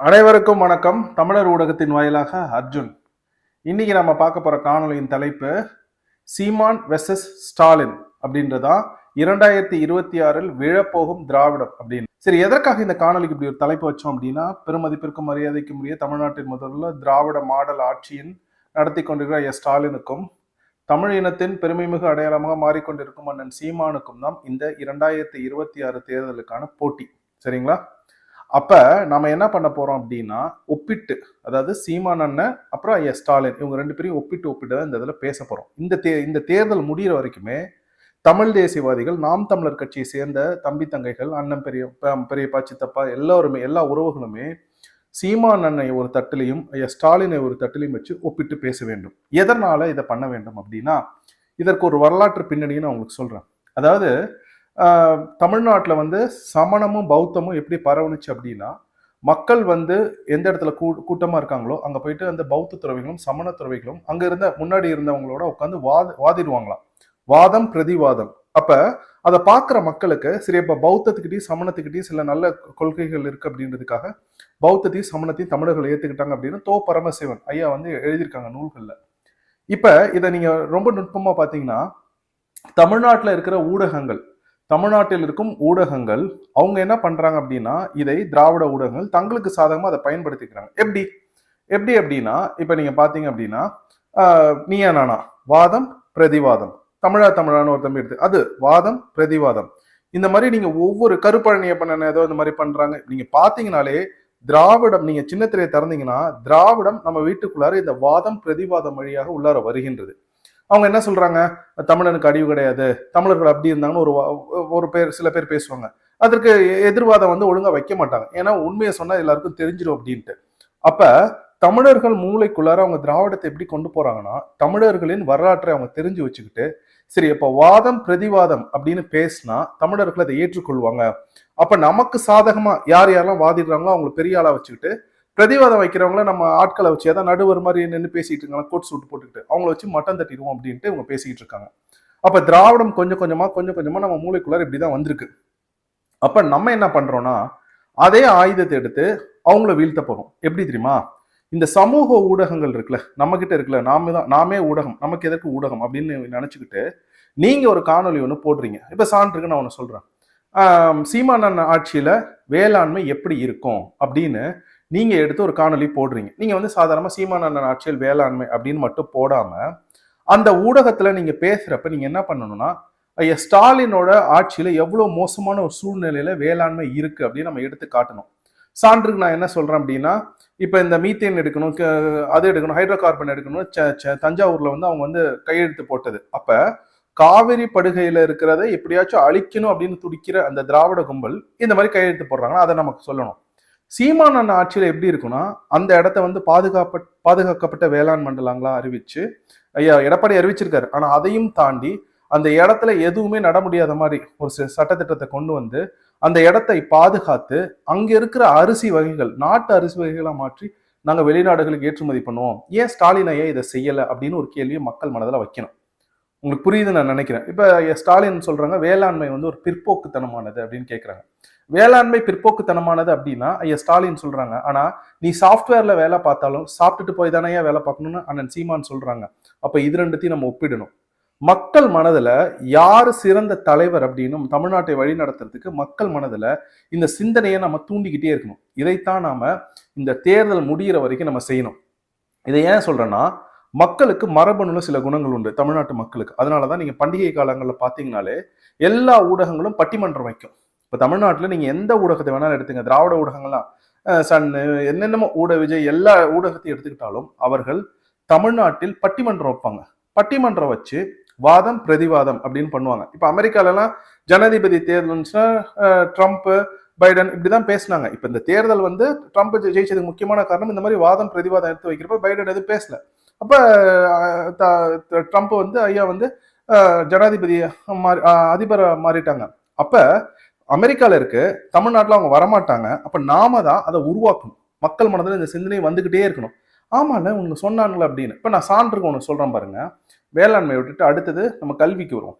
அனைவருக்கும் வணக்கம். தமிழர் ஊடகத்தின் வாயிலாக அர்ஜுன். இன்னைக்கு நம்ம பார்க்க போற காணொளியின் தலைப்பு சீமான் வெர்சஸ் ஸ்டாலின் அப்படின்றதா? இரண்டாயிரத்தி இருபத்தி ஆறில் விழப்போகும் திராவிடம் அப்படின்னு. சரி எதற்காக இந்த காணொலிக்கு இப்படி ஒரு தலைப்பு வச்சோம் அப்படின்னா பெருமதிப்பிற்கும் மரியாதைக்கும் உரிய தமிழ்நாட்டின் முதல்ல திராவிட மாடல் ஆட்சியின் நடத்தி கொண்டிருக்கிற எஸ். ஸ்டாலினுக்கும் தமிழ் இனத்தின் பெருமைமிகு அடையாளமாக மாறிக்கொண்டிருக்கும் அண்ணன் சீமானுக்கும் தான் இந்த இரண்டாயிரத்தி இருபத்தி ஆறு தேர்தலுக்கான போட்டி. சரிங்களா? அப்போ நம்ம என்ன பண்ண போகிறோம் அப்படின்னா ஒப்பிட்டு அதாவது சீமான் அண்ணன் அப்புறம் ஐயா ஸ்டாலின் இவங்க ரெண்டு பேரையும் ஒப்பிட்டு ஒப்பிட்டு தான் இந்த இதில் பேச போகிறோம் இந்த தே இந்த தேர்தல் முடிகிற வரைக்குமே தமிழ் தேசியவாதிகள் நாம் தமிழர் கட்சியை சேர்ந்த தம்பி தங்கைகள் அண்ணன் பெரிய பெரியப்பா சித்தப்பா எல்லாருமே எல்லா உறவுகளுமே சீமான் அண்ணனை ஒரு தட்டிலையும் ஐயா ஸ்டாலினை ஒரு தட்டிலையும் வச்சு ஒப்பிட்டு பேச வேண்டும். எதனால் இதை பண்ண வேண்டும் அப்படின்னா இதற்கு ஒரு வரலாற்று பின்னணியை நான் உங்களுக்கு சொல்கிறேன் அதாவது தமிழ்நாட்டில் வந்து சமணமும் பௌத்தமும் எப்படி பரவணுச்சு அப்படின்னா மக்கள் வந்து எந்த இடத்துல கூ கூட்டமாக இருக்காங்களோ அங்கே போயிட்டு அந்த பௌத்த துறவிகளும் சமண துறவிகளும் அங்கே இருந்த முன்னாடி இருந்தவங்களோட உட்காந்து வாத வாதிடுவாங்களாம். வாதம் பிரதிவாதம். அப்போ அதை பார்க்குற மக்களுக்கு சரி இப்போ பௌத்தத்துக்கிட்டையும் சமணத்துக்கிட்டையும் சில நல்ல கொள்கைகள் இருக்குது அப்படின்றதுக்காக பௌத்தத்தையும் சமணத்தையும் தமிழர்கள் ஏற்றுக்கிட்டாங்க அப்படின்னு தோ பரமசிவன் ஐயா வந்து எழுதியிருக்காங்க நூல்களில். இப்போ இதை நீங்கள் ரொம்ப நுட்பமாக பார்த்தீங்கன்னா தமிழ்நாட்டில் இருக்கிற ஊடகங்கள் தமிழ்நாட்டில் இருக்கும் ஊடகங்கள் அவங்க என்ன பண்றாங்க அப்படின்னா இதை திராவிட ஊடகங்கள் தங்களுக்கு சாதகமாக அதை பயன்படுத்திக்கிறாங்க. எப்படி? எப்படி அப்படின்னா இப்போ நீங்க பாத்தீங்க அப்படின்னா நீயா நானா? வாதம் பிரதிவாதம். தமிழா தமிழான்னு ஒரு தம்பி எடுத்து அது வாதம் பிரதிவாதம். இந்த மாதிரி நீங்க ஒவ்வொரு கருப்பழனிய பண்ண ஏதோ இந்த மாதிரி பண்றாங்க. நீங்க பாத்தீங்கனாலே திராவிடம் நீங்க சின்ன திறந்தீங்கன்னா திராவிடம் நம்ம வீட்டுக்குள்ளார இந்த வாதம் பிரதிவாதம் வழியாக உள்ளார வருகின்றது. அவங்க என்ன சொல்றாங்க? தமிழனுக்கு அழிவு கிடையாது. தமிழர்கள் அப்படி இருந்தாங்கன்னு ஒரு ஒரு பேர் சில பேர் பேசுவாங்க. அதற்கு எதிர்வாதம் வந்து ஒழுங்கா வைக்க மாட்டாங்க. ஏன்னா உண்மையை சொன்னா எல்லாருக்கும் தெரிஞ்சிடும் அப்படின்ட்டு. அப்ப தமிழர்கள் மூளைக்குள்ளார அவங்க திராவிடத்தை எப்படி கொண்டு போறாங்கன்னா தமிழர்களின் வரலாற்றை அவங்க தெரிஞ்சு வச்சுக்கிட்டு சரி இப்ப வாதம் பிரதிவாதம் அப்படின்னு பேசினா தமிழர்கள் அதை ஏற்றுக்கொள்வாங்க. அப்ப நமக்கு சாதகமா யார் யாரெல்லாம் வாதிடுறாங்களோ அவங்களை பெரிய ஆளா வச்சுக்கிட்டு பிரதிவாதம் வைக்கிறவங்கள நம்ம ஆட்களை வச்சு ஏதாவது நடுவர் மாதிரி நின்று பேசிட்டு இருக்காங்க கோட் சூட் போட்டுக்கிட்டு அவங்கள வச்சு மட்டம் தட்டிடுவோம் அப்படின்ட்டு இவங்க பேசிக்கிட்டு இருக்காங்க. அப்ப திராவிடம் கொஞ்சம் கொஞ்சமா கொஞ்சம் கொஞ்சமா நம்ம மூளைக்குள்ளார இப்படிதான் வந்திருக்கு. அப்ப நம்ம என்ன பண்றோம்னா அதே ஆயுதத்தை எடுத்து அவங்கள வீழ்த்த போறோம். எப்படி தெரியுமா? இந்த சமூக ஊடகங்கள் இருக்குல்ல நம்ம கிட்ட இருக்குல்ல நாம தான் நாமே ஊடகம் நமக்கு எதற்கு ஊடகம் அப்படின்னு நினைச்சுக்கிட்டு நீங்க ஒரு காணொளி ஒன்று போடுறீங்க. இப்ப சான்றுக்கு நான் ஒன்று சொல்றேன். சீமானன் ஆட்சியில வேளாண்மை எப்படி இருக்கும் அப்படின்னு நீங்க எடுத்து ஒரு காணொளி போடுறீங்க. நீங்க வந்து சாதாரணமா சீமானந்தன் ஆட்சியில் வேளாண்மை அப்படின்னு மட்டும் போடாம அந்த ஊடகத்துல நீங்க பேசுறப்ப நீங்க என்ன பண்ணணும்னா ஐயா ஸ்டாலினோட ஆட்சியில எவ்வளவு மோசமான ஒரு சூழ்நிலையில வேளாண்மை இருக்கு அப்படின்னு நம்ம எடுத்து காட்டணும். சான்றுக்கு நான் என்ன சொல்றேன் அப்படின்னா இப்ப இந்த மீத்தேன் எடுக்கணும் க- அது எடுக்கணும் ஹைட்ரோ கார்பன் எடுக்கணும் ச- ச- தஞ்சாவூர்ல வந்து அவங்க வந்து கையெழுத்து போட்டது. அப்ப காவிரி படுகையில இருக்கிறத எப்படியாச்சும் அழிக்கணும் அப்படின்னு துடிக்கிற அந்த திராவிட கும்பல் இந்த மாதிரி கையெழுத்து போடுறாங்கன்னா அதை நமக்கு சொல்லணும். சீமானன் ஆட்சியில் எப்படி இருக்குன்னா அந்த இடத்த வந்து பாதுகாப்ப பாதுகாக்கப்பட்ட வேளாண் மண்டலங்களா அறிவிச்சு ஐயா எடப்பாடி அறிவிச்சிருக்காரு. ஆனால் அதையும் தாண்டி அந்த இடத்துல எதுவுமே நட முடியாத மாதிரி ஒரு சட்டத்திட்டத்தை கொண்டு வந்து அந்த இடத்தை பாதுகாத்து அங்க இருக்கிற அரிசி வகைகள் நாட்டு அரிசி வகைகளாக மாற்றி நாங்கள் வெளிநாடுகளுக்கு ஏற்றுமதி பண்ணுவோம். ஏன் ஸ்டாலின் ஐயா இதை செய்யலை? அப்படின்னு ஒரு கேள்வியை மக்கள் மனதில் வைக்கணும். உங்களுக்கு புரியுதுன்னு நான் நினைக்கிறேன். இப்போ ஐயா ஸ்டாலின் சொல்கிறாங்க வேளாண்மை வந்து ஒரு பிற்போக்குத்தனமானது அப்படின்னு கேட்குறாங்க வேளாண்மை பிற்போக்குத்தனமானது அப்படின்னா ஐயா ஸ்டாலின் சொல்றாங்க. ஆனா நீ சாஃப்ட்வேர்ல வேலை பார்த்தாலும் சாப்பிட்டுட்டு போய் தானே வேலை பார்க்கணும்னு அண்ணன் சீமான் சொல்றாங்க. அப்ப இது ரெண்டுத்தையும் நம்ம ஒப்பிடணும். மக்கள் மனதுல யார் சிறந்த தலைவர் அப்படின்னு தமிழ்நாட்டை வழி நடத்துறதுக்கு மக்கள் மனதுல இந்த சிந்தனையை நம்ம தூண்டிக்கிட்டே இருக்கணும். இதைத்தான் நாம இந்த தேர்தல் முடிகிற வரைக்கும் நம்ம செய்யணும். இதை ஏன் சொல்றேன்னா மக்களுக்கு மரபணுல சில குணங்கள் உண்டு தமிழ்நாட்டு மக்களுக்கு. அதனாலதான் நீங்க பண்டிகை காலங்களில் பார்த்தீங்கனாலே எல்லா ஊடகங்களும் பட்டிமன்றம் வைக்கும். இப்போ தமிழ்நாட்டில் நீங்கள் எந்த ஊடகத்தை வேணாலும் எடுத்துங்க. திராவிட ஊடகங்கள்லாம் சன்னு என்னென்னமோ ஊட விஜய் எல்லா ஊடகத்தையும் எடுத்துக்கிட்டாலும் அவர்கள் தமிழ்நாட்டில் பட்டிமன்றம் வைப்பாங்க. பட்டிமன்றம் வச்சு வாதம் பிரதிவாதம் அப்படின்னு பண்ணுவாங்க. இப்போ அமெரிக்காலலாம் ஜனாதிபதி தேர்தல் ட்ரம்ப்பு பைடன் இப்படிதான் பேசினாங்க. இப்போ இந்த தேர்தல் வந்து ட்ரம்ப் ஜெயிச்சதுக்கு முக்கியமான காரணம் இந்த மாதிரி வாதம் பிரதிவாதம் எடுத்து வைக்கிறப்ப பைடன் எதுவும் பேசல. அப்போ த- ட்ரம்ப் வந்து ஐயா வந்து ஜனாதிபதி மாறி அதிபரை மாறிட்டாங்க. அப்போ அமெரிக்கால இருக்கு தமிழ்நாட்டில் அவங்க வரமாட்டாங்க. அப்ப நாம தான் அதை உருவாக்கணும். மக்கள் மனதில் இந்த சிந்தனை வந்துகிட்டே இருக்கணும். ஆமால உனக்கு சொன்னாங்களே அப்படின்னு. இப்ப நான் சான்றுக்கு ஒன்று சொல்றேன் பாருங்க. வேளாண்மையை விட்டுட்டு அடுத்தது நம்ம கல்விக்கு வருவோம்.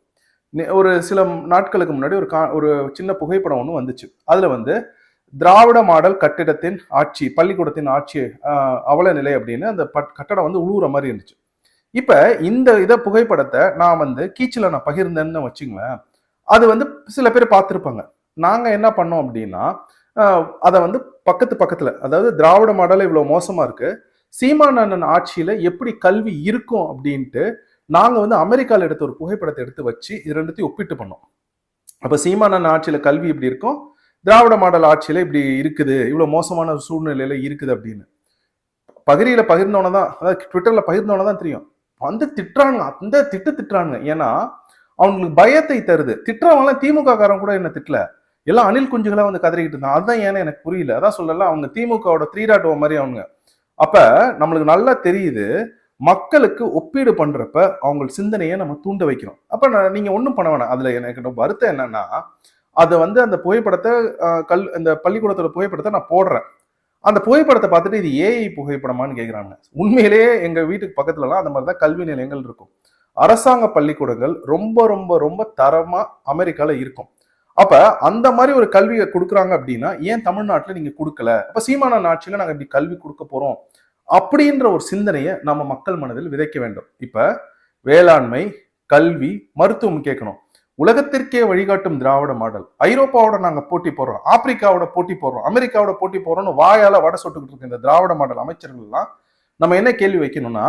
ஒரு சில நாட்களுக்கு முன்னாடி ஒரு கா ஒரு சின்ன புகைப்படம் ஒன்று வந்துச்சு. அதுல வந்து திராவிட மாடல் கட்டிடத்தின் ஆட்சி பள்ளிக்கூடத்தின் ஆட்சி அவல நிலை அப்படின்னு அந்த பட்- கட்டடம் வந்து உழுவுற மாதிரி இருந்துச்சு. இப்ப இந்த இதை புகைப்படத்தை நான் வந்து கீச்சில் நான் பகிர்ந்தேன்னு வச்சுங்களேன். அது வந்து சில பேர் பார்த்துருப்பாங்க. நாங்கள் என்ன பண்ணோம் அப்படின்னா அதை வந்து பக்கத்து பக்கத்தில் அதாவது திராவிட மாடல் இவ்வளோ மோசமாக இருக்குது சீமான் அண்ணன் எப்படி கல்வி இருக்கும் அப்படின்ட்டு நாங்கள் வந்து அமெரிக்காவில் எடுத்த ஒரு புகைப்படத்தை எடுத்து வச்சு இது ரெண்டுத்தையும் ஒப்பிட்டு பண்ணோம். அப்போ சீமான் அண்ணன் கல்வி இப்படி இருக்கும்? திராவிட மாடல் ஆட்சியில் இப்படி இருக்குது இவ்வளோ மோசமான ஒரு இருக்குது அப்படின்னு. பகிரியில் பகிர்ந்தோன்னே தான் அதாவது ட்விட்டரில் பகிர்ந்தோன்னே தான் தெரியும். வந்து திட்டுறாங்க அந்த திட்டு திட்டுறாங்க. ஏன்னா அவங்களுக்கு பயத்தை தருது. திட்டுறவங்களாம் திமுக காரன் கூட என்ன திட்டல? எல்லாம் அணில் குஞ்சுகளா வந்து கதறிக்கிட்டு இருந்தான். அதுதான் ஏன்னு எனக்கு புரியல. அதான் சொல்லல. அவங்க திமுகவோட த்ரீ டாட் ஓ மாதிரி அவங்க. அப்ப நம்மளுக்கு நல்லா தெரியுது. மக்களுக்கு ஒப்பீடு பண்றப்ப அவங்க சிந்தனையை நம்ம தூண்ட வைக்கிறோம். அப்ப நான் நீங்க ஒன்றும் பண்ண வேணாம். அதுல எனக்கு ரொம்ப வருத்தம் என்னன்னா அதை வந்து அந்த புகைப்படத்தை கல் இந்த பள்ளிக்கூடத்தோட புகைப்படத்தை நான் போடுறேன். அந்த புகைப்படத்தை பார்த்துட்டு இது ஏஐ புகைப்படமான்னு கேட்குறாங்க உண்மையிலேயே எங்க வீட்டுக்கு பக்கத்துலலாம் அந்த மாதிரி தான் கல்வி நிலையங்கள் இருக்கும். அரசாங்க பள்ளிக்கூடங்கள் ரொம்ப ரொம்ப ரொம்ப தரமா அமெரிக்கால இருக்கும். அப்ப அந்த மாதிரி ஒரு கல்வியை கொடுக்குறாங்க அப்படின்னா ஏன் தமிழ்நாட்டில் நீங்க கொடுக்கல? அப்ப சீமான ஆட்சியில நாங்க இப்படி கல்வி கொடுக்க போறோம். அப்படின்ற ஒரு சிந்தனையை நம்ம மக்கள் மனதில் விதைக்க வேண்டும். இப்ப வேளாண்மை கல்வி மருத்துவம் கேட்கணும். உலகத்திற்கே வழிகாட்டும் திராவிட மாடல். ஐரோப்பாவோட நாங்க போட்டி போடுறோம். ஆப்பிரிக்காவோட போட்டி போடுறோம். அமெரிக்காவோட போட்டி போடுறோம்னு வாயால வடை சொட்டுக்கிட்டு இருக்க இந்த திராவிட மாடல் அமைச்சர்கள்லாம் நம்ம என்ன கேள்வி வைக்கணும்னா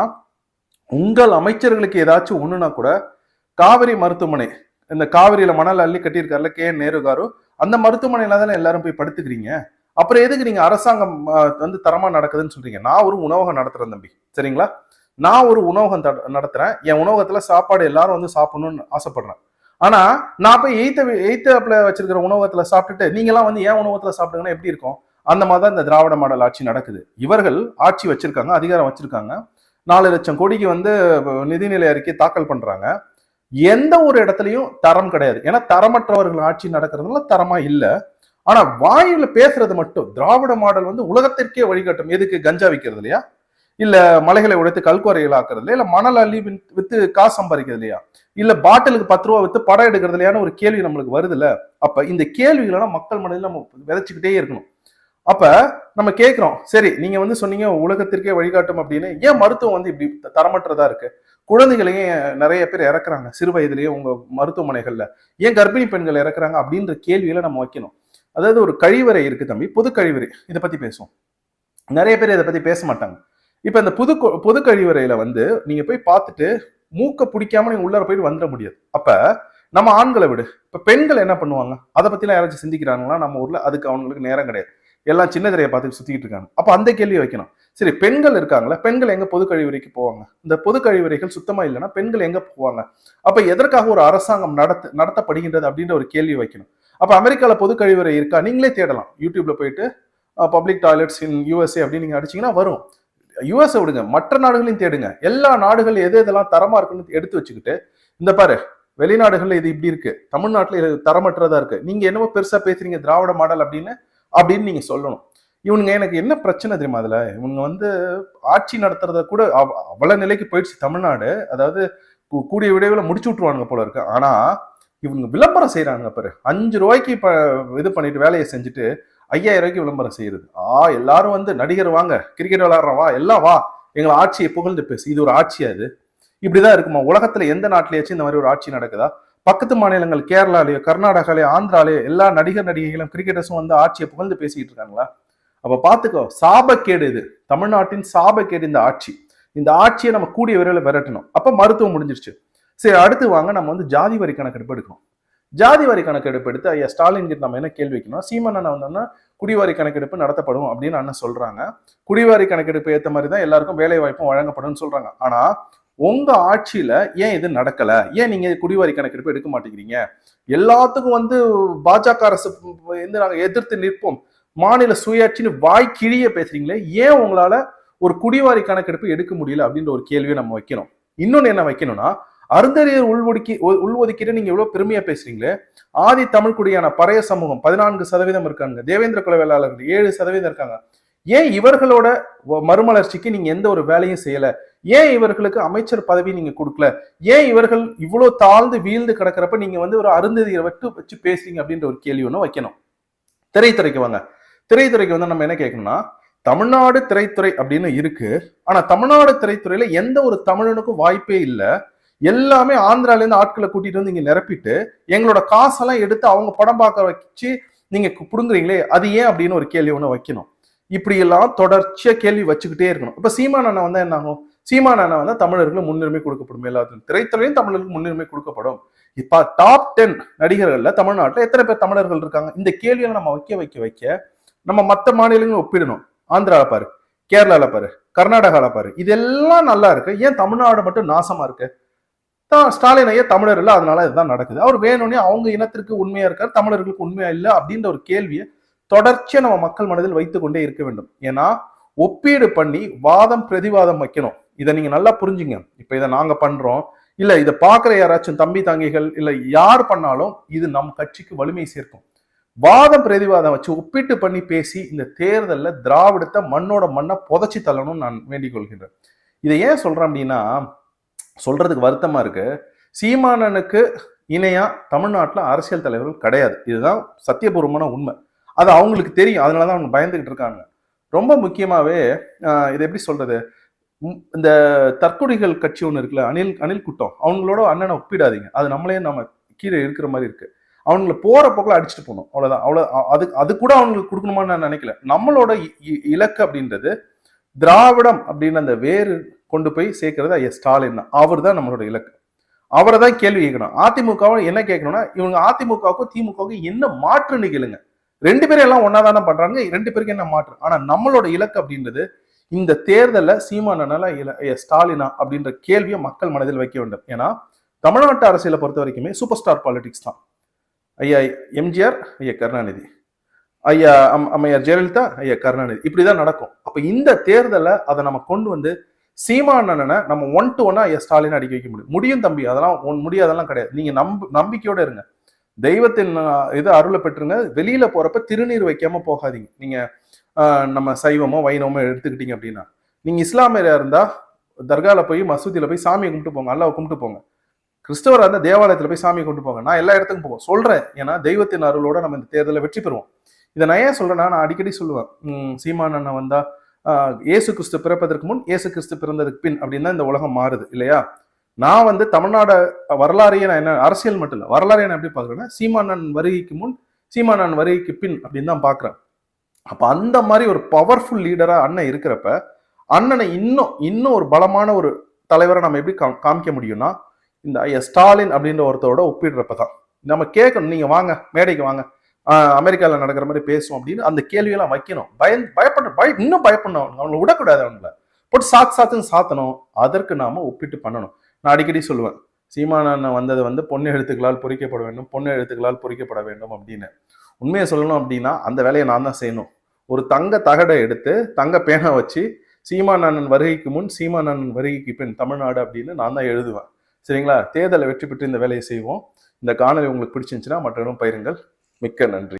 உங்கள் அமைச்சர்களுக்கு ஏதாச்சும் ஒண்ணுனா கூட காவிரி மருத்துவமனை இந்த காவிரியில மணல் அள்ளி கட்டியிருக்காருல கே என் நேரு காரு அந்த மருத்துவமனையில தானே எல்லாரும் போய் படுத்துக்கிறீங்க? அப்புறம் எதுக்கு நீங்க அரசாங்கம் வந்து தரமா நடக்குதுன்னு சொல்றீங்க? நான் ஒரு உணவகம் நடத்துறேன் தம்பி. சரிங்களா? நான் ஒரு உணவகம் தட- நடத்துறேன். என் உணவகத்துல சாப்பாடு எல்லாரும் வந்து சாப்பிடணும்னு ஆசைப்படுறேன். ஆனா நான் போய் எய்த்த எய்த்தாப்ல வச்சிருக்கிற உணவகத்துல சாப்பிட்டுட்டு நீங்க எல்லாம் வந்து ஏன் உணவகத்துல சாப்பிடுங்கன்னா எப்படி இருக்கும்? அந்த மாதிரி தான் இந்த திராவிட மாடல் ஆட்சி நடக்குது. இவர்கள் ஆட்சி வச்சிருக்காங்க அதிகாரம் வச்சிருக்காங்க. நாலு லட்சம் கோடிக்கு வந்து நிதிநிலை அறிக்கை தாக்கல் பண்றாங்க. எந்த ஒரு இடத்துலையும் தரம் கிடையாது. ஏன்னா தரமற்றவர்கள் ஆட்சி நடக்கிறதுனால தரமா இல்லை. ஆனா வாயில பேசுறது மட்டும் திராவிட மாடல் வந்து உலகத்திற்கே வழிகாட்டும். எதுக்கு கஞ்சா விற்கிறது இல்லையா? இல்ல மலைகளை உடைத்து கல்குறைகள் ஆக்குறது இல்லையா? இல்ல மணல் அள்ளி வித்து காசு சம்பாதிக்கிறது இல்லையா? இல்ல பாட்டிலுக்கு பத்து ரூபா வித்து படம் எடுக்கிறது இல்லையான ஒரு கேள்வி நம்மளுக்கு வருதுல்ல? அப்ப இந்த கேள்விகளை மக்கள் மனதில் நம்ம விதைச்சுக்கிட்டே இருக்கணும். அப்ப நம்ம கேட்குறோம் சரி நீங்கள் வந்து சொன்னீங்க உலகத்திற்கே வழிகாட்டும் அப்படின்னு. ஏன் மருத்துவம் வந்து இப்படி தரமற்றதா இருக்கு? குழந்தைகளையும் நிறைய பேர் இறக்குறாங்க சிறு வயதுலேயே உங்க மருத்துவமனைகள்ல. ஏன் கர்ப்பிணி பெண்கள் இறக்குறாங்க அப்படின்ற கேள்வியில நம்ம வைக்கணும். அதாவது ஒரு கழிவறை இருக்கு தம்பி பொது கழிவறை. இதை பத்தி பேசுவோம். நிறைய பேர் இதை பத்தி பேச மாட்டாங்க. இப்ப இந்த புது பொது கழிவறையில வந்து நீங்க போய் பார்த்துட்டு மூக்க பிடிக்காம நீங்க உள்ளார போயிட்டு வந்துட முடியாது. அப்ப நம்ம ஆண்களை விடு. இப்ப பெண்கள் என்ன பண்ணுவாங்க? அதை பத்திலாம் யாராச்சும் சிந்திக்கிறாங்களா? நம்ம ஊர்ல அதுக்கு அவங்களுக்கு நேரம் கிடையாது. எல்லாம் சின்ன திரையை பார்த்து இருக்காங்க. அப்ப அந்த கேள்வி வைக்கணும். சரி பெண்கள் இருக்காங்களா பெண்கள் எங்க பொது கழிவறைக்கு போவாங்க? இந்த பொது கழிவறைகள் சுத்தமா இல்லைன்னா பெண்கள் எங்க போவாங்க? அப்ப எதற்காக ஒரு அரசாங்கம் நடத்த நடத்தப்படுகின்றது அப்படின்ற ஒரு கேள்வி வைக்கணும். அப்ப அமெரிக்கால பொது கழிவறை இருக்கா? நீங்களே தேடலாம். யூடியூப்ல போயிட்டு பப்ளிக் டாய்லெட்ஸ் இன் யூஎஸ்ஏ அப்படின்னு நீங்க அடிச்சீங்கன்னா வரும். யூஎஸ்ஏ விடுங்க. மற்ற நாடுகளையும் தேடுங்க. எல்லா நாடுகள் எது எதெல்லாம் தரமா இருக்குன்னு எடுத்து வச்சுக்கிட்டு இந்த பாரு வெளிநாடுகள்ல இது இப்படி இருக்கு. தமிழ்நாட்டுல இது தரமற்றதா இருக்கு. நீங்க என்னமோ பெருசா பேசுறீங்க திராவிட மாடல் அப்படின்னு அப்படின்னு நீங்க சொல்லணும். இவனுங்க எனக்கு என்ன பிரச்சனை தெரியுமா அதுல? இவங்க வந்து ஆட்சி நடத்துறத கூட அவ்- அவ்வளவு நிலைக்கு போயிடுச்சு தமிழ்நாடு. அதாவது கூடிய விடைவில் முடிச்சு விட்டுருவானுங்க போல இருக்கு. ஆனா இவங்க விளம்பரம் செய்யறாங்க பாரு. அஞ்சு ரூபாய்க்கு இப்ப இது பண்ணிட்டு வேலையை செஞ்சுட்டு ஐயாயிரம் ரூபாய்க்கு விளம்பரம் செய்யறது ஆ எல்லாரும் வந்து நடிகர் வாங்க கிரிக்கெட் விளையாடுறோம் வா எல்லாம் வா. எங்களை ஆட்சியை புகழ்ந்து பேசு. இது ஒரு ஆட்சியா இது? இப்படிதான் இருக்குமா? உலகத்துல எந்த நாட்டிலேயாச்சும் இந்த மாதிரி ஒரு ஆட்சி நடக்குதா? பக்கத்து மாநிலங்கள் கேரளாலேயோ கர்நாடகாலேயோ ஆந்திராலேயோ எல்லா நடிகர் நடிகைகளும் கிரிக்கெட்டர்ஸும் வந்து ஆட்சியை புகழ்ந்து பேசிக்கிட்டு இருக்காங்களா? அப்ப பாத்துக்கோ சாபக்கேடு இது. தமிழ்நாட்டின் சாபக்கேடு இந்த ஆட்சி. இந்த ஆட்சியை நம்ம கூடிய விரைவில் விரட்டணும். அப்ப மருத்துவம் முடிஞ்சிருச்சு. சரி அடுத்து வாங்க நம்ம வந்து ஜாதி வரி கணக்கெடுப்பு எடுக்கணும் ஜாதி வரி கணக்கெடுப்பு எடுத்து ஐயா ஸ்டாலின் கிட்ட நம்ம என்ன கேள்வி வைக்கணும்? சீமன் அண்ணன் வந்தோம்னா குடிவாரி கணக்கெடுப்பு நடத்தப்படும் அப்படின்னு அண்ணன் சொல்றாங்க. குடிவாரி கணக்கெடுப்பு ஏற்ற மாதிரி தான் எல்லாருக்கும் வேலை வாய்ப்பும் வழங்கப்படும்னு சொல்றாங்க. ஆனா உங்க ஆட்சியில ஏன் இது நடக்கல? ஏன் நீங்க குடிவாரி கணக்கெடுப்பு எடுக்க மாட்டேங்கிறீங்க? எல்லாத்துக்கும் வந்து பாஜக அரசு வந்து நாங்க எதிர்த்து நிற்போம். மாநில சுயாட்சின்னு வாய் கிழிய பேசுறீங்களே ஏன் உங்களால ஒரு குடிவாரி கணக்கெடுப்பு எடுக்க முடியல அப்படின்ற ஒரு கேள்வியை நம்ம வைக்கணும். இன்னொன்னு என்ன வைக்கணும்னா அருந்தறியர் உள்ஒடுக்கி உள்- உள்ஒதுக்கீடு நீங்க எவ்வளவு பெருமையா பேசுறீங்களே ஆதி தமிழ் குடியான பறைய சமூகம் பதினான்கு சதவீதம் இருக்காங்க. தேவேந்திர குல வேளாளர்கள் ஏழு சதவீதம் இருக்காங்க. ஏன் இவர்களோட மறுமலர்ச்சிக்கு நீங்க எந்த ஒரு வேலையும் செய்யல? ஏன் இவர்களுக்கு அமைச்சர் பதவி நீங்க கொடுக்கல? ஏன் இவர்கள் இவ்வளவு தாழ்ந்து வீழ்ந்து கிடக்கிறப்ப நீங்க வந்து ஒரு அருந்ததியை விட்டு வச்சு பேசுறீங்க அப்படின்ற ஒரு கேள்வி ஒன்று வைக்கணும். திரைத்துறைக்கு வாங்க. திரைத்துறைக்கு வந்து நம்ம என்ன கேட்கணும்னா தமிழ்நாடு திரைத்துறை அப்படின்னு இருக்கு. ஆனா தமிழ்நாடு திரைத்துறையில எந்த ஒரு தமிழனுக்கும் வாய்ப்பே இல்லை. எல்லாமே ஆந்திரால இருந்து ஆட்களை கூட்டிட்டு வந்து இங்க நிரப்பிட்டு எங்களோட காசெல்லாம் எடுத்து அவங்க படம் பார்க்க வச்சு நீங்க புடுங்குறீங்களே அது ஏன் அப்படின்னு ஒரு கேள்வி ஒன்று வைக்கணும். இப்படியெல்லாம் தொடர்ச்சியாக கேள்வி வச்சுக்கிட்டே இருக்கணும். இப்போ சீமான் அண்ணா வந்தால் என்ன ஆகும் சீமான் அண்ணா வந்தால் தமிழர்களுக்கு முன்னுரிமை கொடுக்கப்படும் எல்லாத்துக்கும் திரைத்துறையும் தமிழர்களுக்கு முன்னுரிமை கொடுக்கப்படும். இப்போ டாப் டென் நடிகர்களில் தமிழ்நாட்டில் எத்தனை பேர் தமிழர்கள் இருக்காங்க? இந்த கேள்வியை நம்ம வைக்க வைக்க வைக்க நம்ம மற்ற மாநிலங்களும் ஒப்பிடணும். ஆந்திராவில் பாரு கேரளாவில் பாரு கர்நாடகாவில் பாரு இதெல்லாம் நல்லா இருக்கு. ஏன் தமிழ்நாடு மட்டும் நாசமாக இருக்கு? தான் ஸ்டாலின் ஐயா தமிழர் இல்லை அதனால இதுதான் நடக்குது. அவர் வேணும்னே அவங்க இனத்திற்கு உண்மையா இருக்கார் தமிழர்களுக்கு உண்மையா இல்லை அப்படின்ற ஒரு கேள்வியை தொடர்ச்சியா நம்ம மக்கள் மனதில் வைத்து கொண்டே இருக்க வேண்டும். ஏன்னா ஒப்பீடு பண்ணி வாதம் பிரதிவாதம் வைக்கணும். இதை நீங்க நல்லா புரிஞ்சுங்க. இப்ப இதை நாங்க பண்றோம். இல்ல இதை பாக்குற யாராச்சும் தம்பி தங்கிகள் இல்ல யார் பண்ணாலும் இது நம் கட்சிக்கு வலிமை சேர்க்கும். வாதம் பிரதிவாதம் வச்சு ஒப்பிட்டு பண்ணி பேசி இந்த தேர்தலில் திராவிடத்தை மண்ணோட மண்ணை புதைச்சி தள்ளணும்னு நான் வேண்டிக் கொள்கின்றேன். இதை ஏன் சொல்றேன் அப்படின்னா சொல்றதுக்கு வருத்தமா இருக்கு. சீமானனுக்கு இணையா தமிழ்நாட்டில் அரசியல் தலைவர்கள் கிடையாது. இதுதான் சத்தியபூர்வமான உண்மை. அது அவங்களுக்கு தெரியும். அதனாலதான் அவங்க பயந்துகிட்டு இருக்காங்க. ரொம்ப முக்கியமாகவே இதை இது எப்படி சொல்றது? இந்த தற்கொலைகள் கட்சி ஒன்று இருக்குல்ல அணில் அனில் கூட்டம் அவங்களோட அண்ணனை ஒப்பிடாதீங்க. அது நம்மளே நம்ம கீழே இருக்கிற மாதிரி இருக்கு. அவங்கள போற போக்கில் அடிச்சுட்டு போகணும். அவ்வளோதான் அவ்வளோ அது அது கூட அவங்களுக்கு கொடுக்கணுமான்னு நான் நினைக்கல. நம்மளோட இ- இ- இலக்கு அப்படின்றது திராவிடம் அப்படின்னு அந்த வேறு கொண்டு போய் சேர்க்கறது ஐயா ஸ்டாலின் தான். அவர் தான் நம்மளோட இலக்கு. அவரை தான் கேள்வி கேட்கணும். அதிமுகவும் என்ன கேட்கணும்னா இவங்க அதிமுகவுக்கும் திமுகவுக்கும் என்ன மாற்று நிகழுங்க ரெண்டு பேரும் எல்லாம் ஒன்னா தானே பண்றாங்க. ரெண்டு பேருக்கு என்ன மாற்று? ஆனா நம்மளோட இலக்கு அப்படின்றது இந்த தேர்தலில் சீமானனால ஐயா ஸ்டாலினா அப்படின்ற கேள்வியை மக்கள் மனதில் வைக்க வேண்டும். ஏன்னா தமிழ்நாட்டு அரசியலை பொறுத்த வரைக்குமே சூப்பர் ஸ்டார் பாலிடிக்ஸ் தான். ஐயா எம்ஜிஆர் ஐயா கருணாநிதி. ஐயா அம்- அம்மையார் ஜெயலலிதா ஐயா கருணாநிதி. இப்படிதான் நடக்கும். அப்ப இந்த தேர்தலை அதை நம்ம கொண்டு வந்து சீமானனை நம்ம ஒன் டு ஒன்னா ஐயா ஸ்டாலின் அடிக்க வைக்க முடியும். முடியும் தம்பி. அதெல்லாம் ஒன் முடியாதெல்லாம் கிடையாது. நீங்க நம்ப நம்பிக்கையோட இருங்க. தெய்வத்தின் இது அருளை பெற்றுங்க வெளியில போறப்ப திருநீர் வைக்காம போகாதீங்க. நீங்க நம்ம சைவமோ வைணவமோ எடுத்துக்கிட்டீங்க அப்படின்னா நீங்க இஸ்லாமியரா இருந்தா தர்கால போய் மசூதியில போய் சாமியை கும்பிட்டு போங்க. அல்லாவை கும்பிட்டு போங்க. கிறிஸ்தவராக இருந்தால் தேவாலயத்தில் போய் சாமியை கொண்டு போங்க. நான் எல்லா இடத்துக்கும் போவோம் சொல்கிறேன் ஏன்னா தெய்வத்தின் அருளோட நம்ம இந்த தேர்தலில் வெற்றி பெறுவோம். இதை நான் ஏன் சொல்கிறேன்னா நான் அடிக்கடி சொல்லுவேன். சீமான் அண்ணன் வந்தால் இயேசு கிறிஸ்து பிறப்பதற்கு முன் இயேசு கிறிஸ்து பிறந்ததுக்கு பின் அப்படின்னு தான் இந்த உலகம் மாறுது இல்லையா? நான் வந்து தமிழ்நாடு வரலாறையே நான் என்ன அரசியல் மட்டும் இல்லை வரலாறையை நான் எப்படி பார்க்குறேன்னா சீமானன் வருகைக்கு முன் சீமானன் வருகைக்கு பின் அப்படின்னு தான் பார்க்குறேன். அப்போ அந்த மாதிரி ஒரு பவர்ஃபுல் லீடராக அண்ணன் இருக்கிறப்ப அண்ணனை இன்னும் இன்னும் ஒரு பலமான ஒரு தலைவரை நம்ம எப்படி காமிக்க முடியும்னா இந்த ஐயா ஸ்டாலின் அப்படின்ற ஒருத்தரோட ஒப்பிடுறப்ப தான். நம்ம கேட்கணும் நீங்கள் வாங்க மேடைக்கு வாங்க. அமெரிக்காவில் நடக்கிற மாதிரி பேசுவோம் அப்படின்னு அந்த கேள்வியெல்லாம் வைக்கணும். பயன் பயப்பட பய இன்னும் பயப்படணும். அவங்களை விடக்கூடாது அவங்கள. போட்டு சாத்து சாத்துன்னு சாத்தணும். அதற்கு நாம ஒப்பிட்டு பண்ணணும். நான் அடிக்கடி சொல்லுவேன் சீமானண்ணன் வந்தது வந்து பொண்ணு எழுத்துக்களால் பொறிக்கப்பட வேண்டும் பொண்ணு எழுத்துக்களால் பொறிக்கப்பட வேண்டும் அப்படின்னு. உண்மையை சொல்லணும் அப்படின்னா அந்த வேலையை நான் தான் செய்யணும். ஒரு தங்க தகடை எடுத்து தங்க பேனை வச்சு சீமானண்ணன் வருகைக்கு முன் சீமானண்ணன் வருகைக்கு பின் தமிழ்நாடு அப்படின்னு நான் தான் எழுதுவேன். சரிங்களா? தேர்தலை வெற்றி பெற்று இந்த வேலையை செய்வோம். இந்த காணொலி உங்களுக்கு பிடிச்சிருந்துச்சுன்னா மற்றவர்களும் பயிருங்கள் மிக்க நன்றி.